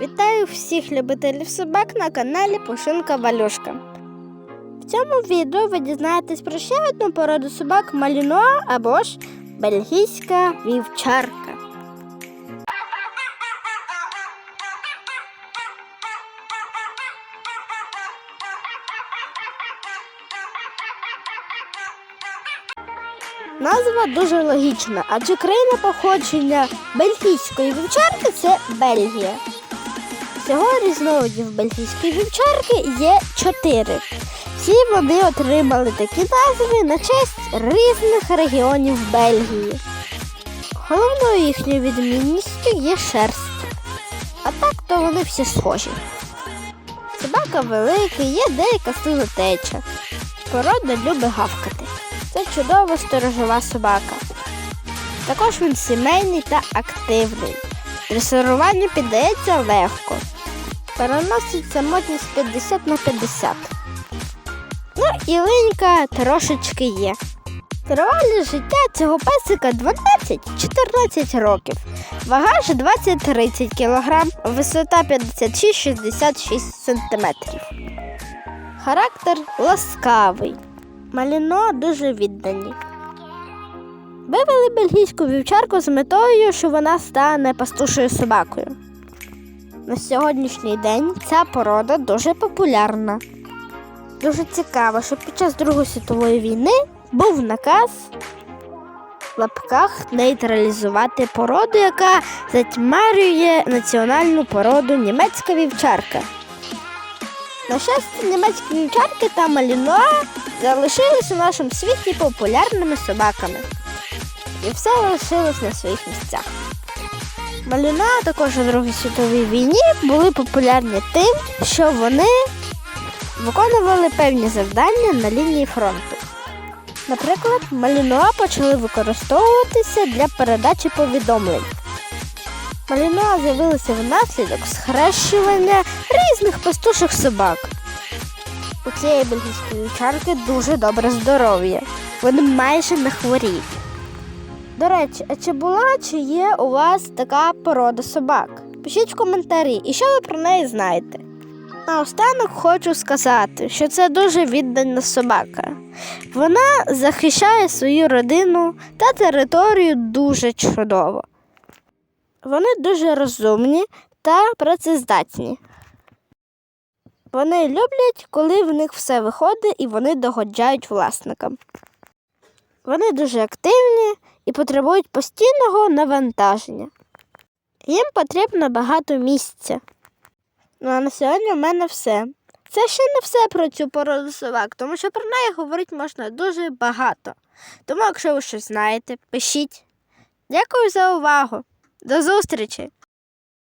Вітаю всіх любителів собак на каналі Пушинка Валюшка. В цьому відео ви дізнаєтесь про ще одну породу собак малінуа або ж бельгійська вівчарка. Назва дуже логічна, адже країна походження бельгійської вівчарки це Бельгія. Всього різновидів бельгійської вівчарки є чотири. Всі вони отримали такі назви на честь різних регіонів Бельгії. Головною їхньою відмінністю є шерсть. А так то вони всі схожі. Собака велика, є деяка слизотеча. Порода любить гавкати. Це чудова сторожова собака. Також він сімейний та активний. Дресируванню піддається легко. Переносить самотність 50 на 50. Ну і линька трошечки є. Тривалість життя цього песика 12-14 років. Вага ж 20-30 кг, висота 56-66 см. Характер ласкавий. Маліно дуже віддані. Вивели бельгійську вівчарку з метою, що вона стане пастушою собакою. На сьогоднішній день ця порода дуже популярна. Дуже цікаво, що під час Другої світової війни був наказ в лапках нейтралізувати породу, яка затьмарює національну породу німецька вівчарка. На щастя, німецькі вівчарки та малінуа залишились у нашому світі популярними собаками. І все лишилось на своїх місцях. Малюна також у Другій світовій війні були популярні тим, що вони виконували певні завдання на лінії фронту. Наприклад, малінуа почали використовуватися для передачі повідомлень. Малінуа з'явилися внаслідок схрещування різних пастуших собак. У цієї бельгійської вівчарки дуже добре здоров'я. Вони майже не хворіють. До речі, а чи була чи є у вас така порода собак? Пишіть в коментарі, і що ви про неї знаєте. Наостанок хочу сказати, що це дуже віддана собака. Вона захищає свою родину та територію дуже чудово. Вони дуже розумні та працездатні. Вони люблять, коли в них все виходить і вони догоджають власникам. Вони дуже активні і потребують постійного навантаження. Їм потрібно багато місця. Ну а на сьогодні в мене все. Це ще не все про цю породу собак, тому що про неї говорити можна дуже багато. Тому, якщо ви щось знаєте, пишіть. Дякую за увагу. До зустрічі!